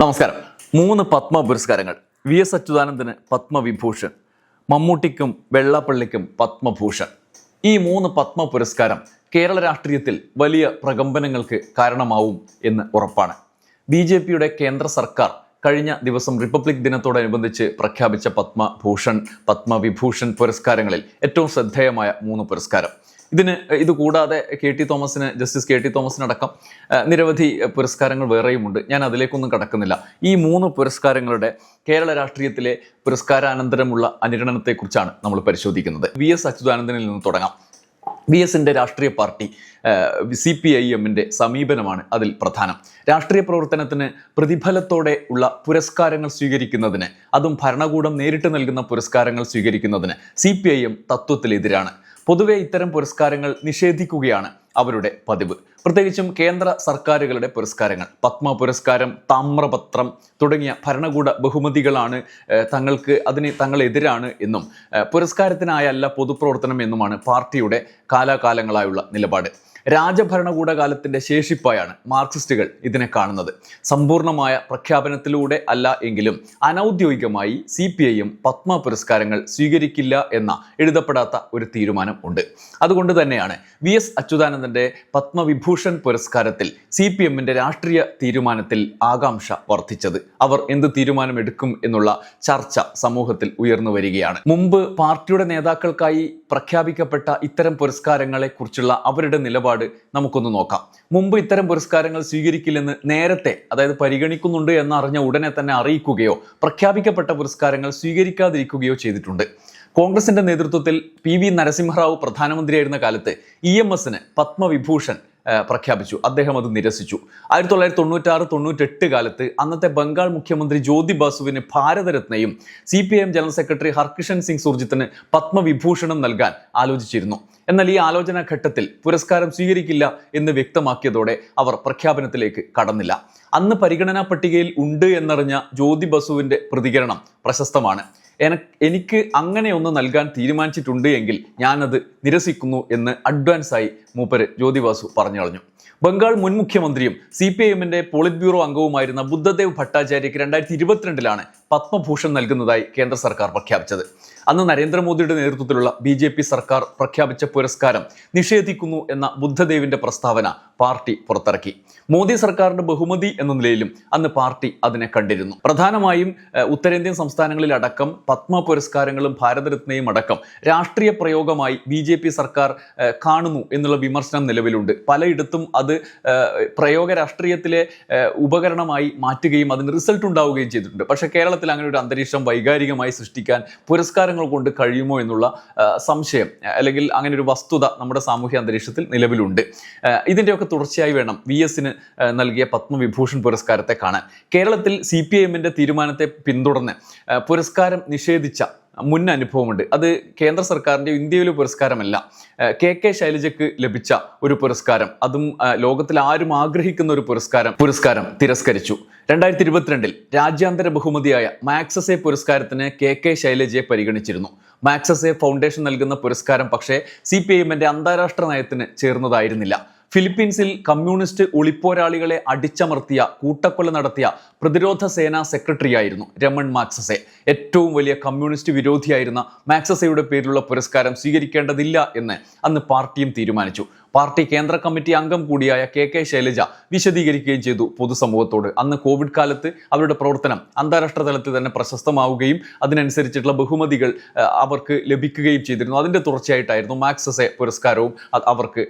നമസ്കാരം. മൂന്ന് പത്മ പുരസ്കാരങ്ങൾ. വി എസ് അച്യുതാനന്ദന് പത്മവിഭൂഷൺ. മമ്മൂട്ടിക്കും വെള്ളാപ്പള്ളിക്കും പത്മഭൂഷൺ. ഈ മൂന്ന് പത്മ പുരസ്കാരം കേരള രാഷ്ട്രീയത്തിൽ വലിയ പ്രകമ്പനങ്ങൾക്ക് കാരണമാവും എന്ന് ഉറപ്പാണ്. ബി ജെ പിയുടെ കേന്ദ്ര സർക്കാർ കഴിഞ്ഞ ദിവസം റിപ്പബ്ലിക് ദിനത്തോടനുബന്ധിച്ച് പ്രഖ്യാപിച്ച പത്മഭൂഷൺ പത്മവിഭൂഷൺ പുരസ്കാരങ്ങളിൽ ഏറ്റവും ശ്രദ്ധേയമായ മൂന്ന് പുരസ്കാരം. ഇതിന് ഇത് കൂടാതെ കെ ടി തോമസിന് ജസ്റ്റിസ് കെ ടി തോമസിനടക്കം നിരവധി പുരസ്കാരങ്ങൾ വേറെയുമുണ്ട്. ഞാൻ അതിലേക്കൊന്നും കടക്കുന്നില്ല. ഈ മൂന്ന് പുരസ്കാരങ്ങളുടെ കേരള രാഷ്ട്രീയത്തിലെ പുരസ്കാരാനന്തരമുള്ള അനുരണനത്തെക്കുറിച്ചാണ് നമ്മൾ പരിശോധിക്കുന്നത്. വി എസ് അച്യുതാനന്ദനിൽ നിന്ന് തുടങ്ങാം. ബി എസിന്റെ രാഷ്ട്രീയ പാർട്ടി സി പി ഐ എമ്മിന്റെ സമീപനമാണ് അതിൽ പ്രധാനം. രാഷ്ട്രീയ പ്രവർത്തനത്തിന് പ്രതിഫലത്തോടെ ഉള്ള പുരസ്കാരങ്ങൾ സ്വീകരിക്കുന്നതിന് അതും ഭരണകൂടം നേരിട്ട് നൽകുന്ന പുരസ്കാരങ്ങൾ സ്വീകരിക്കുന്നതിന് സി പി ഐ എം തത്വത്തിലെതിരാണ്. പൊതുവെ ഇത്തരം പുരസ്കാരങ്ങൾ നിഷേധിക്കുകയാണ് അവരുടെ പതിവ്. പ്രത്യേകിച്ചും കേന്ദ്ര സർക്കാരുകളുടെ പുരസ്കാരങ്ങൾ. പത്മ പുരസ്കാരം താമ്രപത്രം തുടങ്ങിയ ഭരണകൂട ബഹുമതികളാണ് തങ്ങൾക്ക് അതിന് തങ്ങളെതിരാണ് എന്നും പുരസ്കാരത്തിനായല്ല പൊതുപ്രവർത്തനം എന്നുമാണ് പാർട്ടിയുടെ കാലാകാലങ്ങളായുള്ള നിലപാട്. രാജഭരണകൂട കാലത്തിന്റെ ശേഷിപ്പായാണ് മാർക്സിസ്റ്റുകൾ ഇതിനെ കാണുന്നത്. സമ്പൂർണമായ പ്രഖ്യാപനത്തിലൂടെ അല്ല എങ്കിലും അനൗദ്യോഗികമായി C P I M Padma പുരസ്കാരങ്ങൾ സ്വീകരിക്കില്ല എന്ന എഴുതപ്പെടാത്ത ഒരു തീരുമാനം ഉണ്ട്. അതുകൊണ്ട് തന്നെയാണ് വി എസ് അച്യുതാനന്ദന്റെ പത്മവിഭൂഷൺ പുരസ്കാരത്തിൽ സി പി എമ്മിന്റെ രാഷ്ട്രീയ തീരുമാനത്തിൽ ആകാംക്ഷ വർദ്ധിച്ചത്. അവർ എന്ത് തീരുമാനമെടുക്കും എന്നുള്ള ചർച്ച സമൂഹത്തിൽ ഉയർന്നു വരികയാണ്. മുമ്പ് പാർട്ടിയുടെ നേതാക്കൾക്കായി പ്രഖ്യാപിക്കപ്പെട്ട ഇത്തരം പുരസ്കാരങ്ങളെ കുറിച്ചുള്ള അവരുടെ നിലപാട് നമുക്കൊന്ന് നോക്കാം. മുമ്പ് ഇത്തരം പുരസ്കാരങ്ങൾ സ്വീകരിക്കില്ലെന്ന് നേരത്തെ അതായത് പരിഗണിക്കുന്നുണ്ട് എന്നറിഞ്ഞ ഉടനെ തന്നെ അറിയിക്കുകയോ പ്രഖ്യാപിക്കപ്പെട്ട പുരസ്കാരങ്ങൾ സ്വീകരിക്കാതിരിക്കുകയോ ചെയ്തിട്ടുണ്ട്. കോൺഗ്രസിന്റെ നേതൃത്വത്തിൽ പി വി നരസിംഹറാവു പ്രധാനമന്ത്രിയായിരുന്ന കാലത്ത് ഇ എം എസിന് പത്മവിഭൂഷൺ പ്രഖ്യാപിച്ചു. അദ്ദേഹം അത് നിരസിച്ചു. ആയിരത്തി തൊള്ളായിരത്തി തൊണ്ണൂറ്റാറ് തൊണ്ണൂറ്റെട്ട് കാലത്ത് അന്നത്തെ ബംഗാൾ മുഖ്യമന്ത്രി ജ്യോതി ബാസുവിന് ഭാരതരത്നയും C P M general secretary Harkishan Singh സുർജിത്തിന് പത്മവിഭൂഷണം നൽകാൻ ആലോചിച്ചിരുന്നു. എന്നാൽ ഈ ആലോചനാ ഘട്ടത്തിൽ പുരസ്കാരം സ്വീകരിക്കില്ല എന്ന് വ്യക്തമാക്കിയതോടെ അവർ പ്രഖ്യാപനത്തിലേക്ക് കടന്നില്ല. അന്ന് പരിഗണനാ പട്ടികയിൽ ഉണ്ട് എന്നറിഞ്ഞ ജ്യോതി ബസുവിന്റെ പ്രതികരണം പ്രശസ്തമാണ്. എനിക്ക് അങ്ങനെ ഒന്ന് നൽകാൻ തീരുമാനിച്ചിട്ടുണ്ട് എങ്കിൽ ഞാനത് നിരസിക്കുന്നു എന്ന് അഡ്വാൻസായി മൂപ്പര് ജ്യോതിവാസു പറഞ്ഞു കളഞ്ഞു. ബംഗാൾ മുൻ മുഖ്യമന്ത്രിയും സി പി ഐ എമ്മിന്റെ പോളിറ്റ് ബ്യൂറോ അംഗവുമായിരുന്ന ബുദ്ധദേവ് ഭട്ടാചാര്യയ്ക്ക് രണ്ടായിരത്തി ഇരുപത്തിരണ്ടിലാണ് പത്മഭൂഷൺ നൽകുന്നതായി കേന്ദ്ര സർക്കാർ പ്രഖ്യാപിച്ചത്. അന്ന് നരേന്ദ്രമോദിയുടെ നേതൃത്വത്തിലുള്ള ബി ജെ പി സർക്കാർ പ്രഖ്യാപിച്ച പുരസ്കാരം നിഷേധിക്കുന്നു എന്ന ബുദ്ധദേവിന്റെ പ്രസ്താവന പാർട്ടി പുറത്തിറക്കി. മോദി സർക്കാരിന്റെ ബഹുമതി എന്ന നിലയിലും അന്ന് പാർട്ടി അതിനെ കണ്ടിരുന്നു. പ്രധാനമായും ഉത്തരേന്ത്യൻ സംസ്ഥാനങ്ങളിൽ അടക്കം പത്മ പുരസ്കാരങ്ങളും ഭാരതരത്നയും അടക്കം രാഷ്ട്രീയ പ്രയോഗമായി ബി ജെ പി സർക്കാർ കാണുന്നു എന്നുള്ള വിമർശനം നിലവിലുണ്ട്. പലയിടത്തും അത് പ്രയോഗ രാഷ്ട്രീയത്തിലെ ഉപകരണമായി മാറ്റുകയും അതിന് റിസൾട്ട് ഉണ്ടാവുകയും ചെയ്തിട്ടുണ്ട്. പക്ഷേ കേരളത്തിൽ അങ്ങനെ ഒരു അന്തരീക്ഷം വൈകാരികമായി സൃഷ്ടിക്കാൻ പുരസ്കാരങ്ങൾ കൊണ്ട് കഴിയുമോ എന്നുള്ള സംശയം അല്ലെങ്കിൽ അങ്ങനെ ഒരു വസ്തുത നമ്മുടെ സാമൂഹ്യ അന്തരീക്ഷത്തിൽ നിലവിലുണ്ട്. ഇതിന്റെയൊക്കെ തുടർച്ചയായി വേണം വി എസിന് നൽകിയ പത്മവിഭൂഷൺ പുരസ്കാരത്തെ കാണാൻ. കേരളത്തിൽ സി പി എമ്മിന്റെ തീരുമാനത്തെ പിന്തുടർന്ന് പുരസ്കാരം നിഷേധിച്ച മുൻ അനുഭവമുണ്ട്. അത് കേന്ദ്ര സർക്കാരിന്റെ ഇന്ത്യയിലെ പുരസ്കാരമല്ല കെ കെ ശൈലജയ്ക്ക് ലഭിച്ച ഒരു പുരസ്കാരം. അതും ലോകത്തിൽ ആരും ആഗ്രഹിക്കുന്ന ഒരു പുരസ്കാരം പുരസ്കാരം തിരസ്കരിച്ചു. രണ്ടായിരത്തി ഇരുപത്തിരണ്ടിൽ രാജ്യാന്തര ബഹുമതിയായ മാക്സസെ പുരസ്കാരത്തിന് കെ കെ ശൈലജയെ പരിഗണിച്ചിരുന്നു. മാക്സസെ ഫൗണ്ടേഷൻ നൽകുന്ന പുരസ്കാരം പക്ഷേ സി പി എമ്മിന്റെ അന്താരാഷ്ട്ര നയത്തിന് ചേർന്നതായിരുന്നില്ല. ഫിലിപ്പീൻസിൽ കമ്മ്യൂണിസ്റ്റ് ഒളിപ്പോരാളികളെ അടിച്ചമർത്തിയ കൂട്ടക്കൊല നടത്തിയ പ്രതിരോധ സേനാ സെക്രട്ടറിയായിരുന്നു രമൺ മാക്സസെ ഏറ്റവും വലിയ കമ്മ്യൂണിസ്റ്റ് വിരോധിയായിരുന്ന മാക്സസയുടെ പേരിലുള്ള പുരസ്കാരം സ്വീകരിക്കേണ്ടതില്ല എന്ന് അന്ന് പാർട്ടിയും തീരുമാനിച്ചു. പാർട്ടി കേന്ദ്ര കമ്മിറ്റി അംഗം കൂടിയായ കെ കെ ശൈലജ വിശദീകരിക്കുകയും ചെയ്തു പൊതുസമൂഹത്തോട്. അന്ന് കോവിഡ് കാലത്ത് അവരുടെ പ്രവർത്തനം അന്താരാഷ്ട്ര തലത്തിൽ തന്നെ പ്രശസ്തമാവുകയും അതിനനുസരിച്ചിട്ടുള്ള ബഹുമതികൾ അവർക്ക് ലഭിക്കുകയും ചെയ്തിരുന്നു. അതിന്റെ തുടർച്ചയായിട്ടായിരുന്നു മാക്സസെ പുരസ്കാരവും അവർക്ക്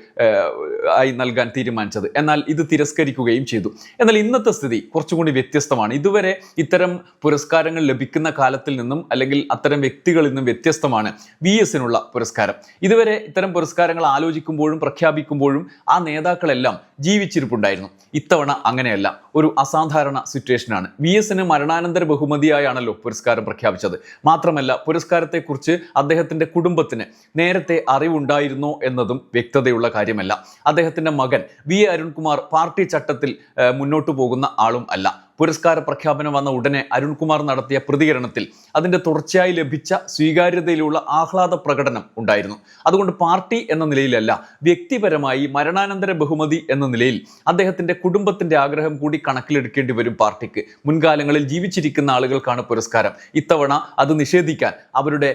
ആയി നൽകാൻ തീരുമാനിച്ചത്. എന്നാൽ ഇത് തിരസ്കരിക്കുകയും ചെയ്തു. എന്നാൽ ഇന്നത്തെ സ്ഥിതി കുറച്ചുകൂടി വ്യത്യസ്തമാണ്. ഇതുവരെ ഇത്തരം പുരസ്കാരങ്ങൾ ലഭിക്കുന്ന കാലത്തിൽ നിന്നും അല്ലെങ്കിൽ അത്തരം വ്യക്തികളിൽ നിന്നും വ്യത്യസ്തമാണ് വി എസിനുള്ള പുരസ്കാരം. ഇതുവരെ ഇത്തരം പുരസ്കാരങ്ങൾ ആലോചിക്കുമ്പോഴും പ്രഖ്യാപിക്കുമ്പോഴും ആ നേതാക്കളെല്ലാം ജീവിച്ചിരിപ്പുണ്ടായിരുന്നു. ഇത്തവണ അങ്ങനെയല്ല. ഒരു അസാധാരണ സിറ്റുവേഷനാണ്. വി എസിന് മരണാനന്തര ബഹുമതിയായാണല്ലോ പുരസ്കാരം പ്രഖ്യാപിച്ചത്. മാത്രമല്ല പുരസ്കാരത്തെക്കുറിച്ച് അദ്ദേഹത്തിന്റെ കുടുംബത്തിന് നേരത്തെ അറിവുണ്ടായിരുന്നോ എന്നതും വ്യക്തതയുള്ള കാര്യമല്ല. അദ്ദേഹത്തിന്റെ മകൻ വി എ അരുൺകുമാർ പാർട്ടി ചട്ടത്തിൽ മുന്നോട്ടു പോകുന്ന ആളും അല്ല. പുരസ്കാര പ്രഖ്യാപനം വന്ന ഉടനെ അരുൺകുമാർ നടത്തിയ പ്രതികരണത്തിൽ അതിന്റെ തുടർച്ചയായി ലഭിച്ച സ്വീകാര്യതയിലുള്ള ആഹ്ലാദ പ്രകടനം ഉണ്ടായിരുന്നു. അതുകൊണ്ട് പാർട്ടി എന്ന നിലയിലല്ല വ്യക്തിപരമായി മരണാനന്തര ബഹുമതി എന്ന നിലയിൽ അദ്ദേഹത്തിന്റെ കുടുംബത്തിന്റെ ആഗ്രഹം കൂടി കണക്കിലെടുക്കേണ്ടി വരും പാർട്ടിക്ക്. മുൻകാലങ്ങളിൽ ജീവിച്ചിരിക്കുന്ന ആളുകൾക്കാണ് പുരസ്കാരം. ഇത്തവണ അത് നിഷേധിക്കാൻ അവരുടെ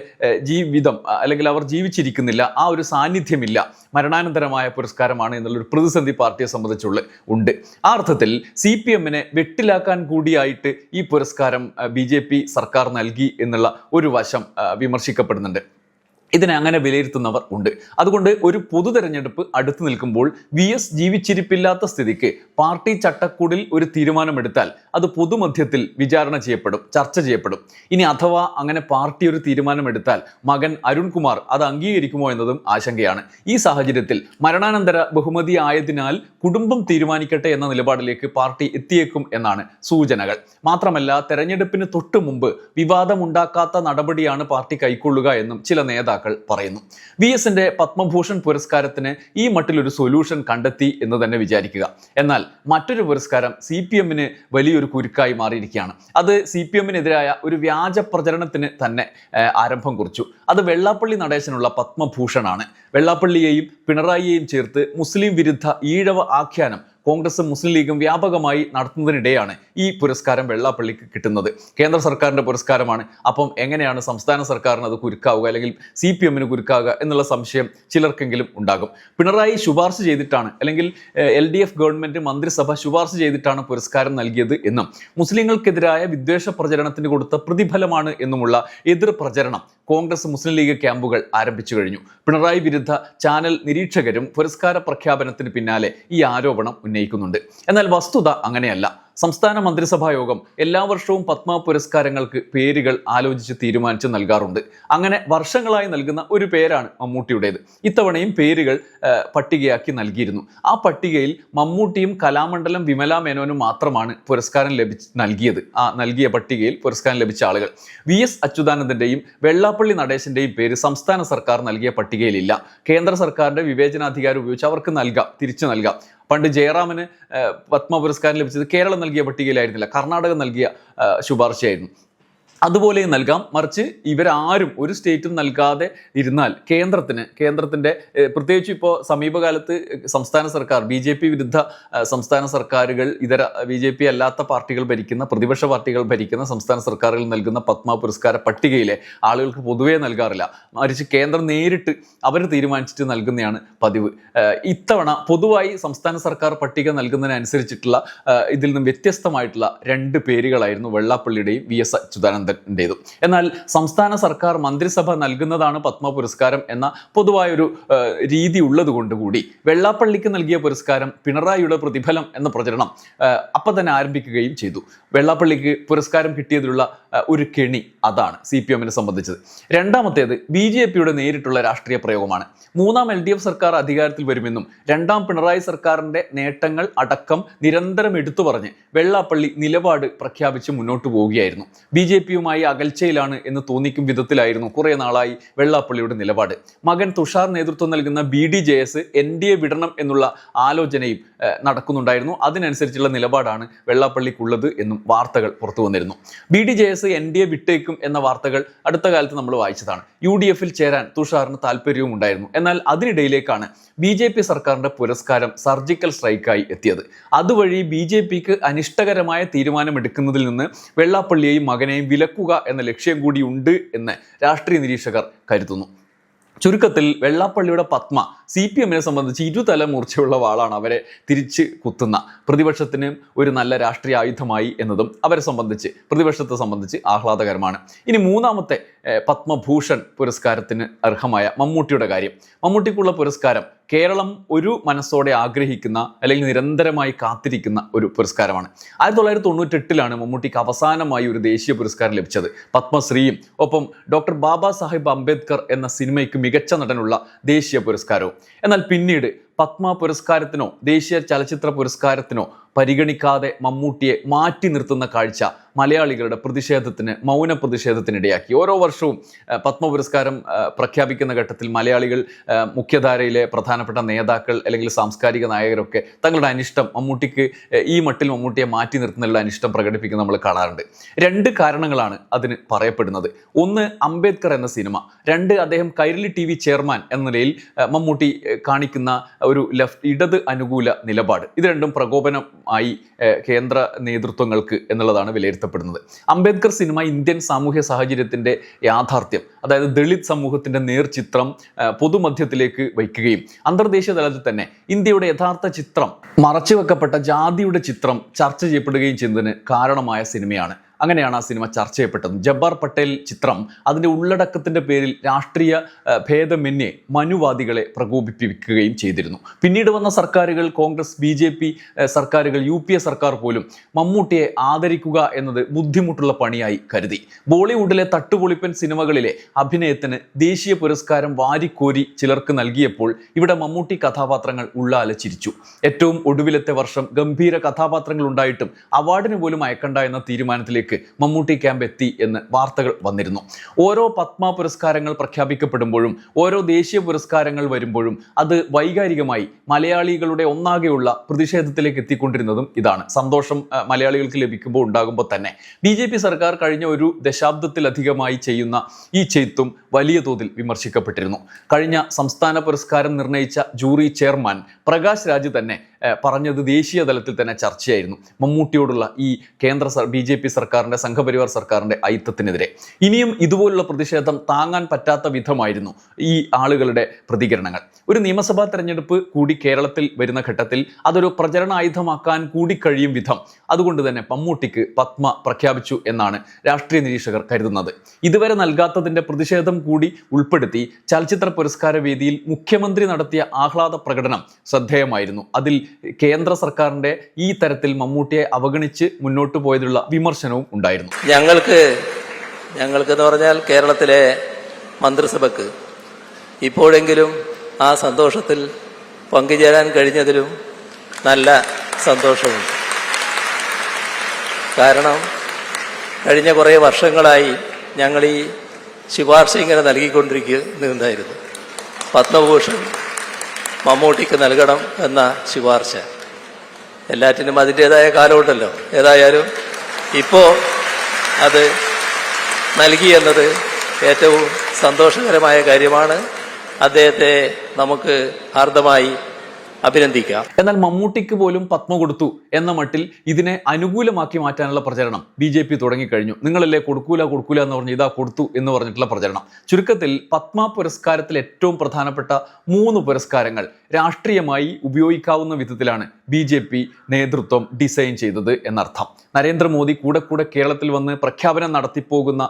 ജീവിതം അല്ലെങ്കിൽ അവർ ജീവിച്ചിരിക്കുന്നില്ല ആ ഒരു സാന്നിധ്യമില്ല മരണാനന്തരമായ പുരസ്കാരമാണ് എന്നുള്ളൊരു പ്രതിസന്ധി പാർട്ടിയെ സംബന്ധിച്ചുള്ള ഉണ്ട്. ആ അർത്ഥത്തിൽ സി പി എമ്മിനെ വെട്ടിലാക്കാൻ കൂടിയായിട്ട് ഈ പുരസ്കാരം ബി സർക്കാർ നൽകി എന്നുള്ള ഒരു വശം വിമർശിക്കപ്പെടുന്നുണ്ട്. ഇതിനെ അങ്ങനെ വിലയിരുത്തുന്നവർ ഉണ്ട്. അതുകൊണ്ട് ഒരു പൊതു തെരഞ്ഞെടുപ്പ് അടുത്തു നിൽക്കുമ്പോൾ വി എസ് ജീവിച്ചിരിപ്പില്ലാത്ത സ്ഥിതിക്ക് പാർട്ടി ചട്ടക്കൂടിൽ ഒരു തീരുമാനമെടുത്താൽ അത് പൊതുമധ്യത്തിൽ വിചാരണ ചെയ്യപ്പെടും ചർച്ച ചെയ്യപ്പെടും. ഇനി അഥവാ അങ്ങനെ പാർട്ടി ഒരു തീരുമാനമെടുത്താൽ മകൻ അരുൺകുമാർ അത് അംഗീകരിക്കുമോ എന്നതും ആശങ്കയാണ്. ഈ സാഹചര്യത്തിൽ മരണാനന്തര ബഹുമതി ആയതിനാൽ കുടുംബം തീരുമാനിക്കട്ടെ എന്ന നിലപാടിലേക്ക് പാർട്ടി എത്തിയേക്കും എന്നാണ് സൂചനകൾ. മാത്രമല്ല തെരഞ്ഞെടുപ്പിന് തൊട്ടു മുമ്പ് വിവാദമുണ്ടാക്കാത്ത നടപടിയാണ് പാർട്ടി കൈക്കൊള്ളുക എന്നും ചില നേതാക്കൾ പറയുന്നു. വി എസിന്റെ പത്മഭൂഷൺ പുരസ്കാരത്തിന് ഈ മട്ടിലൊരു സൊല്യൂഷൻ കണ്ടെത്തി എന്ന് തന്നെ വിചാരിക്കുക. എന്നാൽ മറ്റൊരു പുരസ്കാരം സി പി എമ്മിന് വലിയൊരു കുരുക്കായി മാറിയിരിക്കുകയാണ്. അത് സി പി എമ്മിനെതിരായ ഒരു വ്യാജ പ്രചരണത്തിന് തന്നെ ആരംഭം കുറിച്ചു. അത് വെള്ളാപ്പള്ളി നടേശനുള്ള പത്മഭൂഷണാണ്. വെള്ളാപ്പള്ളിയെയും പിണറായിയെയും ചേർത്ത് മുസ്ലിം വിരുദ്ധ ഈഴവ ആഖ്യാനം കോൺഗ്രസും മുസ്ലിം ലീഗും വ്യാപകമായി നടത്തുന്നതിനിടെയാണ് ഈ പുരസ്കാരം വെള്ളാപ്പള്ളിക്ക് കിട്ടുന്നത്. കേന്ദ്ര സർക്കാരിന്റെ പുരസ്കാരമാണ്. അപ്പം എങ്ങനെയാണ് സംസ്ഥാന സർക്കാരിന് അത് കുരുക്കാവുക അല്ലെങ്കിൽ സി പി എമ്മിന് കുരുക്കാവുക എന്നുള്ള സംശയം ചിലർക്കെങ്കിലും ഉണ്ടാകും. പിണറായി ശുപാർശ ചെയ്തിട്ടാണ് അല്ലെങ്കിൽ എൽ ഡി എഫ് ഗവൺമെന്റ് മന്ത്രിസഭ ശുപാർശ ചെയ്തിട്ടാണ് പുരസ്കാരം നൽകിയത് എന്നും മുസ്ലിങ്ങൾക്കെതിരായ വിദ്വേഷ പ്രചരണത്തിന് കൊടുത്ത പ്രതിഫലമാണ് എന്നുമുള്ള എതിർ പ്രചരണം കോൺഗ്രസ് മുസ്ലിം ലീഗ് ക്യാമ്പുകൾ ആരംഭിച്ചു കഴിഞ്ഞു. പിണറായി വിരുദ്ധ ചാനൽ നിരീക്ഷകരും പുരസ്കാര പ്രഖ്യാപനത്തിന് പിന്നാലെ ഈ ആരോപണം ഉന്നയിക്കുന്നുണ്ട്. എന്നാൽ വസ്തുത അങ്ങനെയല്ല. സംസ്ഥാന മന്ത്രിസഭാ യോഗം എല്ലാ വർഷവും പത്മ പുരസ്കാരങ്ങൾക്ക് പേരുകൾ ആലോചിച്ച് തീരുമാനിച്ച് നൽകാറുണ്ട്. അങ്ങനെ വർഷങ്ങളായി നൽകുന്ന ഒരു പേരാണ് മമ്മൂട്ടിയുടേത്. ഇത്തവണയും പേരുകൾ പട്ടികയാക്കി നൽകിയിരുന്നു. ആ പട്ടികയിൽ മമ്മൂട്ടിയും കലാമണ്ഡലം വിമല മേനോനും മാത്രമാണ് പുരസ്കാരം ലഭിച്ച് നൽകിയത്. ആ നൽകിയ പട്ടികയിൽ പുരസ്കാരം ലഭിച്ച ആളുകൾ. വി. എസ്. അച്യുതാനന്ദന്റെയും വെള്ളാപ്പള്ളി നടേശന്റെയും പേര് സംസ്ഥാന സർക്കാർ നൽകിയ പട്ടികയിലില്ല. കേന്ദ്ര സർക്കാരിന്റെ വിവേചനാധികാരം ഉപയോഗിച്ച് അവർക്ക് നൽകാം തിരിച്ചു നൽകാം. പണ്ട് ജയറാമിന് പത്മ പുരസ്കാരം ലഭിച്ചത് കേരളം നൽകിയ പട്ടികയിലായിരുന്നില്ല. കർണാടക നൽകിയ ശുപാർശയായിരുന്നു. അതുപോലെ നൽകാം. മറിച്ച് ഇവരാരും ഒരു സ്റ്റേറ്റും നൽകാതെ ഇരുന്നാൽ കേന്ദ്രത്തിന് കേന്ദ്രത്തിന്റെ പ്രത്യേകിച്ച് ഇപ്പോൾ സമീപകാലത്ത് സംസ്ഥാന സർക്കാർ ബി ജെ പി വിരുദ്ധ സംസ്ഥാന സർക്കാരുകൾ ഇതര ബി ജെ പി അല്ലാത്ത പാർട്ടികൾ ഭരിക്കുന്ന പ്രതിപക്ഷ പാർട്ടികൾ ഭരിക്കുന്ന സംസ്ഥാന സർക്കാരുകൾ നൽകുന്ന പത്മ പുരസ്കാര പട്ടികയിലെ ആളുകൾക്ക് പൊതുവേ നൽകാറില്ല. മറിച്ച് കേന്ദ്രം നേരിട്ട് അവർ തീരുമാനിച്ചിട്ട് നൽകുന്നതാണ് പതിവ്. ഇത്തവണ പൊതുവായി സംസ്ഥാന സർക്കാർ പട്ടിക നൽകുന്നതിനനുസരിച്ചിട്ടുള്ള ഇതിൽ നിന്നും വ്യത്യസ്തമായിട്ടുള്ള രണ്ട് പേരുകളായിരുന്നു വെള്ളാപ്പള്ളിയുടെയും വി എസ് അച്യുതാനന്ദന്റേതും എന്നാൽ സംസ്ഥാന സർക്കാർ മന്ത്രിസഭ നൽകുന്നതാണ് പത്മ പുരസ്കാരം എന്ന പൊതുവായൊരു ഒരു രീതി ഉള്ളത് കൊണ്ടുകൂടി വെള്ളാപ്പള്ളിക്ക് നൽകിയ പുരസ്കാരം പിണറായിയുടെ പ്രതിഫലം എന്ന പ്രചരണം അപ്പം തന്നെ ആരംഭിക്കുകയും ചെയ്തു. വെള്ളാപ്പള്ളിക്ക് പുരസ്കാരം കിട്ടിയതിലുള്ള ഒരു കെണി അതാണ് സി പി എമ്മിനെ സംബന്ധിച്ചത്. രണ്ടാമത്തേത് ബി ജെ പിയുടെ നേരിട്ടുള്ള രാഷ്ട്രീയ പ്രയോഗമാണ്. മൂന്നാം എൽ ഡി എഫ് സർക്കാർ അധികാരത്തിൽ വരുമെന്നും രണ്ടാം പിണറായി സർക്കാരിന്റെ നേട്ടങ്ങൾ അടക്കം നിരന്തരം എടുത്തു പറഞ്ഞ് വെള്ളാപ്പള്ളി നിലപാട് പ്രഖ്യാപിച്ച് മുന്നോട്ട് പോവുകയായിരുന്നു. ബി ജെ പിയുമായി അകൽച്ചയിലാണ് എന്ന് തോന്നിക്കും വിധത്തിലായിരുന്നു കുറെ നാളായി വെള്ളാപ്പള്ളിയുടെ നിലപാട്. മകൻ തുഷാർ നേതൃത്വം നൽകുന്ന B D J S N D A വിടണം എന്നുള്ള ആലോചനയും നടക്കുന്നുണ്ടായിരുന്നു. അതിനനുസരിച്ചുള്ള നിലപാടാണ് വെള്ളാപ്പള്ളിക്കുള്ളത് എന്നും വാർത്തകൾ പുറത്തു വന്നിരുന്നു. B D J S N D A വിട്ടേക്കും എന്ന വാർത്തകൾ അടുത്ത കാലത്ത് നമ്മൾ വായിച്ചതാണ്. യു ഡി എഫിൽ ചേരാൻ തുഷാറിന് താല്പര്യവും ഉണ്ടായിരുന്നു. എന്നാൽ അതിനിടയിലേക്കാണ് ബി ജെ പി സർക്കാരിന്റെ പുരസ്കാരം സർജിക്കൽ സ്ട്രൈക്കായി എത്തിയത്. അതുവഴി ബി ജെ പിക്ക് അനിഷ്ടകരമായ തീരുമാനമെടുക്കുന്നതിൽ നിന്ന് വെള്ളാപ്പള്ളിയെയും മകനെയും വിലക്കുക എന്ന ലക്ഷ്യം കൂടിയുണ്ട് എന്ന് രാഷ്ട്രീയ നിരീക്ഷകർ കരുതുന്നു. ചുരുക്കത്തിൽ വെള്ളാപ്പള്ളിയുടെ പത്മ സി പി എമ്മിനെ സംബന്ധിച്ച് ഇരുതല മൂർച്ചയുള്ള വാളാണ് അവരെ തിരിച്ച് കുത്തുന്ന. പ്രതിപക്ഷത്തിന് ഒരു നല്ല രാഷ്ട്രീയ ആയുധമായി എന്നതും അവരെ സംബന്ധിച്ച് പ്രതിപക്ഷത്തെ സംബന്ധിച്ച് ആഹ്ലാദകരമാണ്. ഇനി മൂന്നാമത്തെ പത്മഭൂഷൺ പുരസ്കാരത്തിന് അർഹമായ മമ്മൂട്ടിയുടെ കാര്യം. മമ്മൂട്ടിക്കുള്ള പുരസ്കാരം കേരളം ഒരു മനസ്സോടെ ആഗ്രഹിക്കുന്ന അല്ലെങ്കിൽ നിരന്തരമായി കാത്തിരിക്കുന്ന ഒരു പുരസ്കാരമാണ്. ആയിരത്തി തൊള്ളായിരത്തി തൊണ്ണൂറ്റെട്ടിലാണ് മമ്മൂട്ടിക്ക് അവസാനമായി ഒരു ദേശീയ പുരസ്കാരം ലഭിച്ചത്. പത്മശ്രീയും ഒപ്പം ഡോക്ടർ ബാബാ സാഹിബ് അംബേദ്കർ എന്ന സിനിമയ്ക്ക് മികച്ച നടനുള്ള ദേശീയ പുരസ്കാരവും. എന്നാൽ പിന്നീട് പത്മ പുരസ്കാരത്തിനോ ദേശീയ ചലച്ചിത്ര പുരസ്കാരത്തിനോ പരിഗണിക്കാതെ മമ്മൂട്ടിയെ മാറ്റി നിർത്തുന്ന കാഴ്ച മലയാളികളുടെ പ്രതിഷേധത്തിന് മൗന പ്രതിഷേധത്തിനിടയാക്കി. ഓരോ വർഷവും പത്മ പുരസ്കാരം പ്രഖ്യാപിക്കുന്ന ഘട്ടത്തിൽ മലയാളികൾ മുഖ്യധാരയിലെ പ്രധാനപ്പെട്ട നേതാക്കൾ അല്ലെങ്കിൽ സാംസ്കാരിക നായകരൊക്കെ തങ്ങളുടെ അനിഷ്ടം മമ്മൂട്ടിക്ക് ഈ മട്ടിൽ മമ്മൂട്ടിയെ മാറ്റി നിർത്തുന്നതിലുള്ള അനിഷ്ടം പ്രകടിപ്പിക്കുന്ന നമ്മൾ കാണാറുണ്ട്. രണ്ട് കാരണങ്ങളാണ് അതിന് പറയപ്പെടുന്നത്. ഒന്ന് അംബേദ്കർ എന്ന സിനിമ. രണ്ട് അദ്ദേഹം കൈരളി ടി ചെയർമാൻ എന്ന നിലയിൽ മമ്മൂട്ടി കാണിക്കുന്ന ഒരു ലെഫ്റ്റ് ഇടത് അനുകൂല നിലപാട്. ഇത് രണ്ടും പ്രകോപനമായി കേന്ദ്ര നേതൃത്വങ്ങൾക്ക് എന്നുള്ളതാണ് വിലയിരുത്തപ്പെടുന്നത്. അംബേദ്കർ സിനിമ ഇന്ത്യൻ സാമൂഹ്യ സാഹചര്യത്തിന്റെ യാഥാർത്ഥ്യം അതായത് ദളിത് സമൂഹത്തിന്റെ നേർചിത്രം പൊതുമധ്യത്തിലേക്ക് വയ്ക്കുകയും അന്തർദേശീയ തലത്തിൽ തന്നെ ഇന്ത്യയുടെ യഥാർത്ഥ ചിത്രം മറച്ചുവെക്കപ്പെട്ട ജാതിയുടെ ചിത്രം ചർച്ച ചെയ്യപ്പെടുകയും ചെയ്യുന്നതിന് കാരണമായ സിനിമയാണ്. അങ്ങനെയാണ് ആ സിനിമ ചർച്ച ചെയ്യപ്പെട്ടത്. ജബ്ബാർ പട്ടേൽ ചിത്രം അതിന്റെ ഉള്ളടക്കത്തിന്റെ പേരിൽ രാഷ്ട്രീയ ഭേദമന്യേ മനുവാദികളെ പ്രകോപിപ്പിക്കുകയും ചെയ്തിരുന്നു. പിന്നീട് വന്ന സർക്കാരുകൾ കോൺഗ്രസ് ബി ജെ പി സർക്കാരുകൾ യു പി എ സർക്കാർ പോലും മമ്മൂട്ടിയെ ആദരിക്കുക എന്നത് ബുദ്ധിമുട്ടുള്ള പണിയായി കരുതി. ബോളിവുഡിലെ തട്ടുപൊളിപ്പൻ സിനിമകളിലെ അഭിനയത്തിന് ദേശീയ പുരസ്കാരം വാരിക്കോരി ചിലർക്ക് നൽകിയപ്പോൾ ഇവിടെ മമ്മൂട്ടി കഥാപാത്രങ്ങൾ ഉള്ളാലച്ചിരിച്ചു ഏറ്റവും ഒടുവിലത്തെ വർഷം ഗംഭീര കഥാപാത്രങ്ങൾ ഉണ്ടായിട്ടും അവാർഡിന് പോലും അയക്കണ്ട എന്ന തീരുമാനത്തിലേക്ക് മമ്മൂട്ടി ക്യാമ്പ് എത്തി എന്ന് വാർത്തകൾ വന്നിരുന്നു. ഓരോ പത്മ പുരസ്കാരങ്ങൾ പ്രഖ്യാപിക്കപ്പെടുമ്പോഴും ഓരോ ദേശീയ പുരസ്കാരങ്ങൾ വരുമ്പോഴും അത് വൈകാരികമായി മലയാളികളുടെ ഒന്നാകെയുള്ള പ്രതിഷേധത്തിലേക്ക് എത്തിക്കൊണ്ടിരുന്നതും ഇതാണ്. സന്തോഷം മലയാളികൾക്ക് ലഭിക്കുമ്പോൾ ഉണ്ടാകുമ്പോൾ തന്നെ. ബി ജെ പി സർക്കാർ കഴിഞ്ഞ ഒരു ദശാബ്ദത്തിലധികമായി ചെയ്യുന്ന ഈ ചെയ്ത്തും വലിയ തോതിൽ വിമർശിക്കപ്പെട്ടിരുന്നു. കഴിഞ്ഞ സംസ്ഥാന പുരസ്കാരം നിർണയിച്ച ജൂറി ചെയർമാൻ പ്രകാശ് രാജ് തന്നെ പറഞ്ഞത് ദേശീയ തലത്തിൽ തന്നെ ചർച്ചയായിരുന്നു. മമ്മൂട്ടിയോടുള്ള ഈ കേന്ദ്ര ബി ജെ പി സർക്കാരിന്റെ സംഘപരിവാർ സർക്കാരിന്റെ ഐത്തത്തിനെതിരെ ഇനിയും ഇതുപോലുള്ള പ്രതിഷേധം താങ്ങാൻ പറ്റാത്ത വിധമായിരുന്നു ഈ ആളുകളുടെ പ്രതികരണങ്ങൾ. ഒരു നിയമസഭാ തെരഞ്ഞെടുപ്പ് കൂടി കേരളത്തിൽ വരുന്ന ഘട്ടത്തിൽ അതൊരു പ്രചരണ ആയുധമാക്കാൻ കൂടി കഴിയും വിധം അതുകൊണ്ട് തന്നെ മമ്മൂട്ടിക്ക് പത്മ പ്രഖ്യാപിച്ചു എന്നാണ് രാഷ്ട്രീയ നിരീക്ഷകർ കരുതുന്നത്. ഇതുവരെ നൽകാത്തതിന്റെ പ്രതിഷേധം കൂടി ഉൾപ്പെടുത്തി ചലച്ചിത്ര പുരസ്കാര വേദിയിൽ മുഖ്യമന്ത്രി നടത്തിയ ആഹ്ലാദ പ്രകടനം ശ്രദ്ധേയമായിരുന്നു. അതിൽ കേന്ദ്ര സർക്കാരിന്റെ ഈ തരത്തിൽ മമ്മൂട്ടിയെ അവഗണിച്ച് മുന്നോട്ട് പോയതിലുള്ള വിമർശനവും ഉണ്ടായിരുന്നു. ഞങ്ങൾക്ക് ഞങ്ങൾക്ക് എന്ന് പറഞ്ഞാൽ കേരളത്തിലെ മന്ത്രിസഭക്ക് ഇപ്പോഴെങ്കിലും ആ സന്തോഷത്തിൽ പങ്കുചേരാൻ കഴിഞ്ഞതിലും നല്ല സന്തോഷമുണ്ട്. കാരണം കഴിഞ്ഞ കുറേ വർഷങ്ങളായി ഞങ്ങൾ ഈ ശുപാർശ ഇങ്ങനെ നൽകിക്കൊണ്ടിരിക്കുന്നുണ്ടായിരുന്നു. പത്മഭൂഷൺ മമ്മൂട്ടിക്ക് നൽകണം എന്ന ശുപാർശ. എല്ലാറ്റിനും അതിന്റെതായ കാലമുണ്ടല്ലോ. ഏതായാലും ഇപ്പോൾ അത് നൽകി എന്നത് ഏറ്റവും സന്തോഷകരമായ കാര്യമാണ്. അദ്ദേഹത്തെ നമുക്ക് ഹാർദമായി അഭിനന്ദിക്കാം എന്നാൽ മമ്മൂട്ടിക്ക് പോലും പത്മ കൊടുത്തു എന്ന മട്ടിൽ ഇതിനെ അനുകൂലമാക്കി മാറ്റാനുള്ള പ്രചരണം ബി ജെ പി തുടങ്ങിക്കഴിഞ്ഞു. നിങ്ങളല്ലേ കൊടുക്കൂല കൊടുക്കൂല എന്ന് പറഞ്ഞ് ഇതാ കൊടുത്തു എന്ന് പറഞ്ഞിട്ടുള്ള പ്രചരണം. ചുരുക്കത്തിൽ പത്മ പുരസ്കാരത്തിൽ ഏറ്റവും പ്രധാനപ്പെട്ട മൂന്ന് പുരസ്കാരങ്ങൾ രാഷ്ട്രീയമായി ഉപയോഗിക്കാവുന്ന വിധത്തിലാണ് ബി ജെ പി നേതൃത്വം ഡിസൈൻ ചെയ്തത് എന്നർത്ഥം. നരേന്ദ്രമോദി കൂടെ കൂടെ കേരളത്തിൽ വന്ന് പ്രഖ്യാപനം നടത്തിപ്പോകുന്ന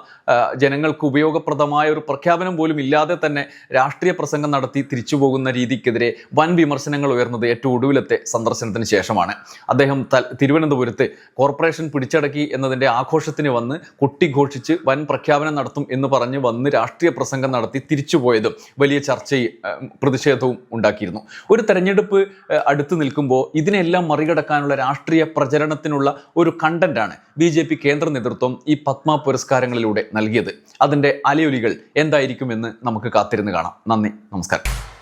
ജനങ്ങൾക്ക് ഉപയോഗപ്രദമായ ഒരു പ്രഖ്യാപനം പോലും ഇല്ലാതെ തന്നെ രാഷ്ട്രീയ പ്രസംഗം നടത്തി തിരിച്ചു പോകുന്ന രീതിക്കെതിരെ വൻ വിമർശനങ്ങൾ ഉയർന്നത് ഏറ്റവും ഒടുവിലത്തെ സന്ദർശനത്തിന് ശേഷമാണ്. അദ്ദേഹം തിരുവനന്തപുരത്ത് കോർപ്പറേഷൻ പിടിച്ചടക്കി എന്നതിന്റെ ആഘോഷത്തിന് വന്ന് കൊട്ടിഘോഷിച്ച് വൻ പ്രഖ്യാപനം നടത്തും എന്ന് പറഞ്ഞ് വന്ന് രാഷ്ട്രീയ പ്രസംഗം നടത്തി തിരിച്ചുപോയതും വലിയ ചർച്ചയും പ്രതിഷേധവും ഉണ്ടാക്കിയിരുന്നു. ഒരു തെരഞ്ഞെടുപ്പ് അടുത്ത് നിൽക്കുമ്പോൾ ഇതിനെല്ലാം മറികടക്കാനുള്ള രാഷ്ട്രീയ പ്രചരണത്തിനുള്ള ഒരു കണ്ടന്റാണ് ബി ജെ പി കേന്ദ്ര നേതൃത്വം ഈ പത്മ പുരസ്കാരങ്ങളിലൂടെ നൽകിയത്. അതിന്റെ അലയൊലികൾ എന്തായിരിക്കുമെന്ന് നമുക്ക് കാത്തിരുന്ന് കാണാം. നന്ദി നമസ്കാരം.